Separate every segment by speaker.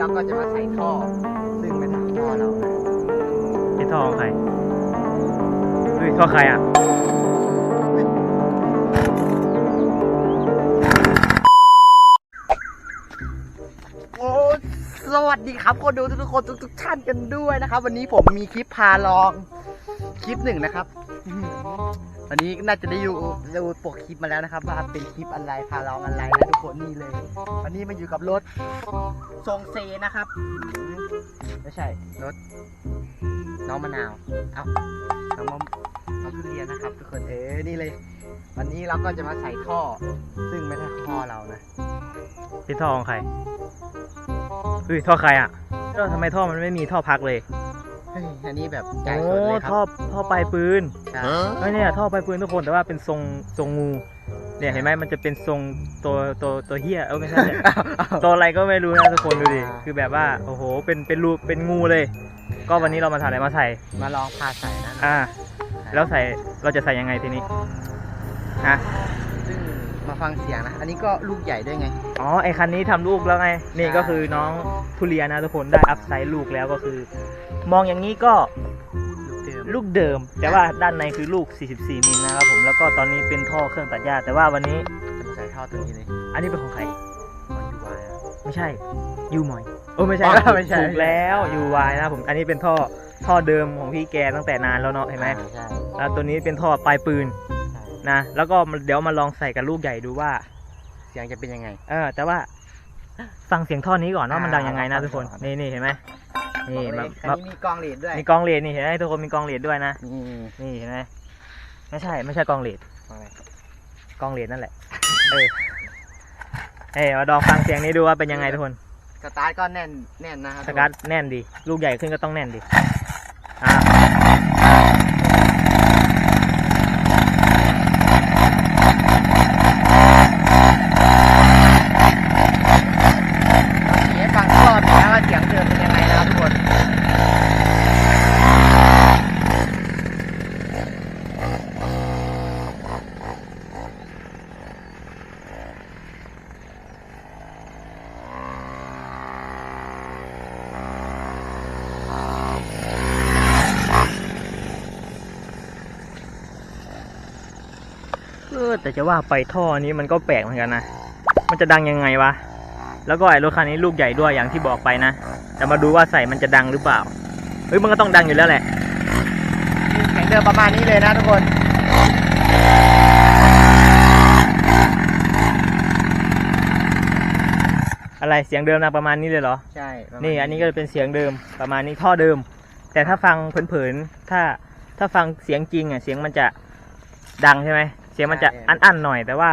Speaker 1: เราก็จะมาใส่ท่อ ซึ่งเป็นท่อเรานะ
Speaker 2: เป็นท่อของใครเฮ้ยท่อใครอะ
Speaker 1: โอ้สวัสดีครับคนดูทุกๆคนทุกๆท่านกันด้วยนะครับ วันนี้ผมมีคลิปพาลอง คลิปหนึ่งนะครับอื้อหือ วันนี้น่าจะได้ดูดูปกคลิปมาแล้วนะครับ ว่าเป็นคลิปอะไรพาลองอะไรนะทุกคนนี่เลย วันนี้มาอยู่กับรถทรงเซนะครับไม่ใช่รถน้องมะนาวเอ้าน้องมะน้องทุเรียนนะครับทุกคนเออนี่เลย วันนี้เราก็จะมาใส่ท่อ ซึ่งไม่ใช่ท่อเรานะ
Speaker 2: เป็นท่อของใครเฮ้ยท่อใครอะเอ้าทำไมท่อมันไม่มีท่อพักเลย
Speaker 1: อันนี้แบบจ่ายส
Speaker 2: โอ้
Speaker 1: ดเลยค
Speaker 2: ท่อ
Speaker 1: รับ
Speaker 2: ท่อปลายปืน
Speaker 1: ใช่
Speaker 2: เฮ้ยเนี่ยท่อปลายปืนทุกคนแต่ว่าเป็นทรงทรงงู เนี่ยเห็นไหมมันจะเป็นทรงตัวตัวตัวเฮียเออไม่ใช่เนี่ยตัวอะไรก็ไม่รู้นะทุกคนดูดิคือแบบว่าโอ้โหเป็นเป็นรูเป็นงูเลย ก็วันนี้เรามาถ่ายอะไรมาใส่
Speaker 1: มาลองพาใส่นะ
Speaker 2: อ่า แล้วใส่เราจะใส่ยังไงทีนี้ฮะ
Speaker 1: ซึ่ง มาฟังเสียงนะ อันนี้ก็ลูกใหญ่ด้วยไง
Speaker 2: อ๋อ ไอคันนี้ทำลูกแล้วไง นี่
Speaker 1: ใช่
Speaker 2: ก็คือน้องทุเรียนนะทุกคนได้อัพไซด์ลูกแล้วก็คือ มองอย่างนี้ก็
Speaker 1: ลูกเดิม
Speaker 2: ลูกเดิม แต่ว่าด้านในคือลูก 44 มิลนะครับผม แล้วก็ตอนนี้เป็นท่อเครื่องตัดหญ้า แต่ว่าวันนี้
Speaker 1: จะมาใส่ท่อตัวนี้เลย
Speaker 2: อันนี้เป็นของใคร
Speaker 1: มันยูวายอะ
Speaker 2: ไม่ใช่ยูมอยโอ้ไม่ใช่
Speaker 1: อ๋อ
Speaker 2: นะ
Speaker 1: ไม่ใช่
Speaker 2: ถูกแล้วยูวายนะผม อันนี้เป็นท่อ ท่อเดิมของพี่แกตั้งแต่นานแล้วเนาะ เห็นไหม
Speaker 1: อ่าใช่
Speaker 2: แล้วตัวนี้เป็นท่อปลายปืน
Speaker 1: ใช่
Speaker 2: นะ แล้วก็เดี๋ยวมาลองใส่กับลูกใหญ่ดูว่า
Speaker 1: เสียงจะเป็นยังไง
Speaker 2: เออ แต่ว่าฟังเสียงท่อนี้ก่อนว่ามันดังยังไงนะ
Speaker 1: อ่า
Speaker 2: ทุกคน
Speaker 1: ฟังก่อน
Speaker 2: นี่นี่เห็นไหมนี่
Speaker 1: บอก
Speaker 2: มา
Speaker 1: เลยอัน
Speaker 2: มา
Speaker 1: นี้มีกล้องเลดด้วย
Speaker 2: มีกองเลดนี่เห็นไหมทุกคนมีกองเลดด้วยนะ
Speaker 1: นี่
Speaker 2: นี่เห็นไหมไม่ใช่ ไม่ใช่กองเลด
Speaker 1: อะไร
Speaker 2: กองเลดนั่นแหละ เออเอ้ยมาลองฟังเสียงนี้ดูว่าเป็นยังไงทุกคน
Speaker 1: สตาร์ทก็แน่นแน่นนะครับ
Speaker 2: สกัดแน่นดี ลูกใหญ่ขึ้นก็ต้องแน่นดี อ่า
Speaker 1: เสียงฟังรอบนะว่าเสียงเดิมเป็นยังไงนะครับทุกคน
Speaker 2: เออแต่จะว่าไปท่อนี้มันก็แปลกเหมือนกันนะ มันจะดังยังไงวะ แล้วก็ไอ้รถคันนี้ลูกใหญ่ด้วยอย่างที่บอกไปนะแต่มาดูว่าใส่มันจะดังหรือเปล่า เฮ้ยมันก็ต้องดังอยู่แล้วแหละ
Speaker 1: เสียงเดิมประมาณนี้เลยนะทุกคน
Speaker 2: อะไรเสียงเดิมนะประมาณนี้เลยเหรอ
Speaker 1: ใช่ประมาณ
Speaker 2: นี่อันนี้ก็เป็นเสียงเดิมประมาณนี้ท่อเดิม แต่ถ้าฟังเผินๆถ้าถ้าฟังเสียงจริงอะเสียงมันจะดังใช่ไหม เสียงมันจะอั้นๆหน่อย แต่ว่า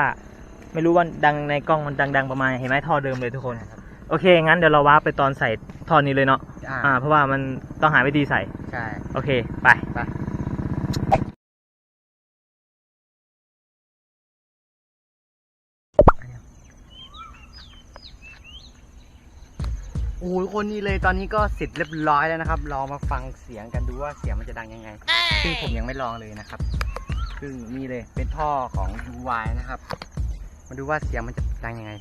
Speaker 2: ไม่รู้ว่าดังในกล้องมันดังๆประมาณเห็นไหมท่อเดิมเลยทุกคน
Speaker 1: ครับ
Speaker 2: โอเค งั้นเดี๋ยวเราวาร์ปไปตอนใส่ท่อนี้เลยเนาะ
Speaker 1: อ่า
Speaker 2: อ่าเพราะว่ามันต้องหาวิธีใส่
Speaker 1: ใช่
Speaker 2: โอเค ไป
Speaker 1: ไป โอ้โหทุกคนนี่เลยตอนนี้ก็เสร็จเรียบร้อยแล้วนะครับลองมาฟังเสียงกันดูว่าเสียงมันจะดังยังไงซึ่งผมยังไม่ลองเลยนะครับ ซึ่งนี่เลยเป็นท่อของ UY นะครับ มาดูว่าเสียงมันจะดังยังไง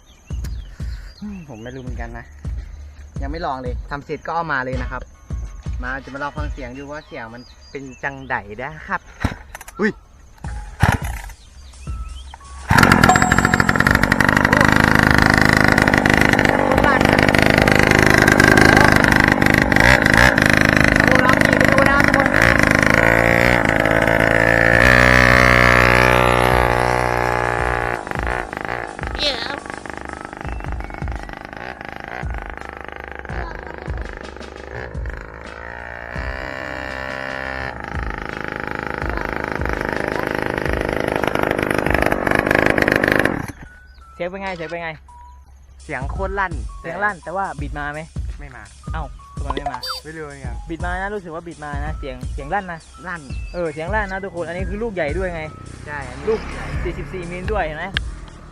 Speaker 1: ผมไม่รู้เหมือนกันนะ ยังไม่ลองเลยทำเสร็จก็เอามาเลยนะครับ มาจะมาลองฟังเสียงดูว่าเสียงมันเป็นจังไดนะครับ อุ้ย
Speaker 2: เสียงเป็นไงเสียงเป็นไง
Speaker 1: เสียงโคตรลั่น
Speaker 2: เสียงลั่นแต่ว่าบิดมาไหม
Speaker 1: ไม่มา
Speaker 2: เอ้าทำไมไม่มา
Speaker 1: ไม่รู้เหมือนกัน
Speaker 2: บิดมานะรู้สึกว่าบิดมานะ เสียงเสียงลั่นนะ
Speaker 1: ลั่น
Speaker 2: เออเสียงลั่นนะทุกคนอันนี้คือลูกใหญ่ด้วยไง
Speaker 1: ใช่อันนี้
Speaker 2: ลูก44มิลด้วยเห็นไหม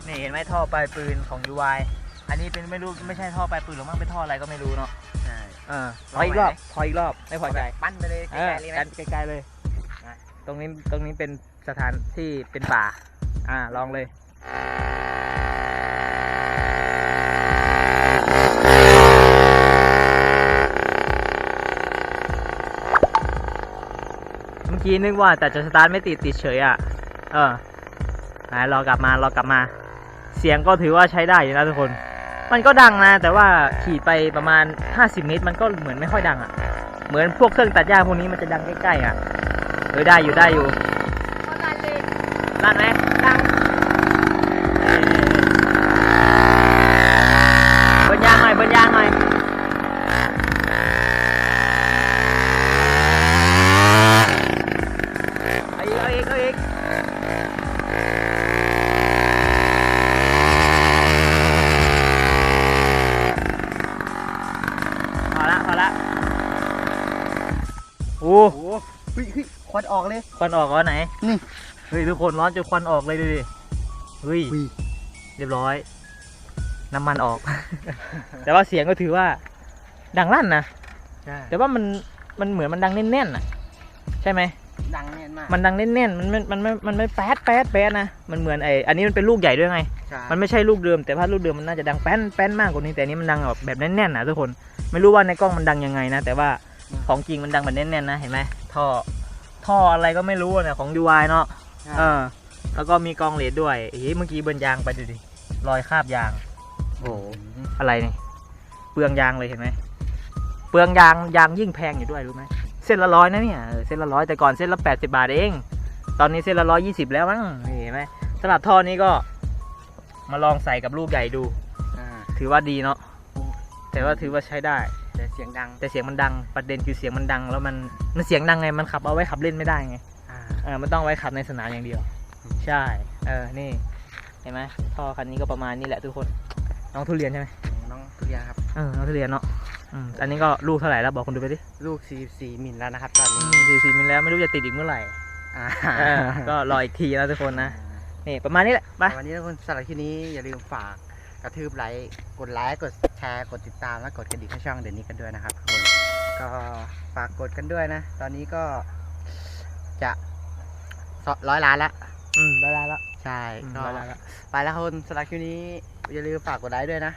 Speaker 2: นี่เห็นไหมท่อปลายปืนของ UI อันนี้เป็นไม่รู้ไม่ใช่ท่อปลายปืนหรือมันเป็นท่ออะไรก็ไม่รู้เนาะ
Speaker 1: ใช่
Speaker 2: เออขออีกรอบขออีกรอบไม่พอใจ
Speaker 1: ปั้นไปเลย
Speaker 2: เออ
Speaker 1: ไกลๆเลยไหม
Speaker 2: กันไกลๆเลยอะตรงนี้ตรงนี้เป็นสถานที่เป็นป่า อ่าลองเลย กี้นึกว่าแต่จะสตาร์ทไม่ติดติดเฉยอะ เออไหนรอกลับมารอกลับมา เสียงก็ถือว่าใช้ได้อยู่นะทุกคน มันก็ดังนะ แต่ว่าขี่ไปประมาณ 50 เมตร มันก็เหมือนไม่ค่อยดังอะ เหมือนพวกเครื่องตัดหญ้าพวกนี้มันจะดังใกล้ๆอะเออได้อยู่ได้อยู่ลั่นไหม พอละพอละโอ้
Speaker 1: โอ้โหเฮ้ยเฮ้ยควันออกเลย
Speaker 2: ควันออกแล้วไหน
Speaker 1: นี่
Speaker 2: เฮ้ยทุกคนร้อนจนควันออกเลยดูดิเฮ้ย
Speaker 1: อุ้ย
Speaker 2: เรียบร้อย น้ำมันออก แต่ว่าเสียงก็ถือว่า ดังลั่นนะ
Speaker 1: ใช่
Speaker 2: แต่ว่ามันมันเหมือนมันดังแน่นๆน่ะ ใช่ไหม
Speaker 1: ดังแน่นมาก
Speaker 2: มันดังแน่นๆมันไม่มันไม่มันไม่แป๊ดแป๊ดแป๊ดนะมันเหมือนไออันนี้มันเป็นลูกใหญ่ด้วยไง
Speaker 1: ใช่
Speaker 2: มันไม่ใช่ลูกเดิมแต่ถ้าลูกเดิมมันน่าจะดังแป้นแป้นมากกว่านี้แต่อันนี้มันดังแบบแบบแน่นๆนะทุกคนไม่รู้ว่าในกล้องมันดังยังไงนะ แต่ว่าของจริงมันดังแบบแน่นๆนะเห็นไหมท่อท่ออะไรก็ไม่รู้เนี่ยของ UI เนาะ
Speaker 1: ใช่
Speaker 2: เออ แล้วก็มีกองเลดด้วยเฮ้ยเมื่อกี้เบิร์นยางไปดูดิรอยคราบยาง
Speaker 1: โอ้โห
Speaker 2: อะไรนี่เปลืองยางเลยเห็นไหมเปลืองยางยางยิ่งแพงอยู่ด้วยรู้ไหม เส้นละร้อยนะเนี่ยเออเส้นละร้อยแต่ก่อนเส้นละแปดสิบาทเอง ตอนนี้เส้นละร้อยยี่สิบแล้วมั้งนี่เห็นไหมสำหรับท่อนี้ก็มาลองใส่กับลูกใหญ่ดู
Speaker 1: อ่า
Speaker 2: ถือว่าดีเนาะแต่ว่าถือว่าใช้ได้
Speaker 1: แต่เสียงดัง
Speaker 2: แต่เสียงมันดัง ประเด็นคือเสียงมันดัง แล้วมันมันเสียงดังไง มันขับเอาไว้ขับเล่นไม่ได้ไง
Speaker 1: อ่า
Speaker 2: เออมันต้องไว้ขับในสนามอย่างเดียว
Speaker 1: อืม
Speaker 2: ใช่ เออ นี่ เห็นไหมท่อคันนี้ก็ประมาณนี้แหละทุกคน น้องทุเรียนใช่ไหม
Speaker 1: น้องทุเรียนครับ
Speaker 2: เออ น้องทุเรียนเนาะ อืมอันนี้ก็ลูกเท่าไหร่แล้วบอกคนดูไปดิ
Speaker 1: ลูก 44มิลแล้วนะครับ ตอน
Speaker 2: อื
Speaker 1: นี้
Speaker 2: มสี่สี่มิลแล้วไม่รู้จะติดอีกเมื่อไหร่
Speaker 1: อ่า
Speaker 2: เออก็รออีกทีนะทุกคนนะนี่ประมาณนี้แหละไป
Speaker 1: วันนี้ทุกคนสำหรับที่นี้อย่าลืมฝากกระทืบไลค์กดไลค์กดแชร์กดติดตามและกดกระดิ่งให้ช่องเดี๋ยวนี้กันด้วยนะครับทุกคนก็ฝากกดกันด้วยนะ ตอนนี้ก็จะร้อยล้านละ
Speaker 2: อืมได้แล้วละ
Speaker 1: ใช่
Speaker 2: อืม
Speaker 1: ก็
Speaker 2: ได้แล้วละ
Speaker 1: ไปแล้วคนสำหรับคลิปนี้อย่าลืมฝากกดไลค์ด้วยนะ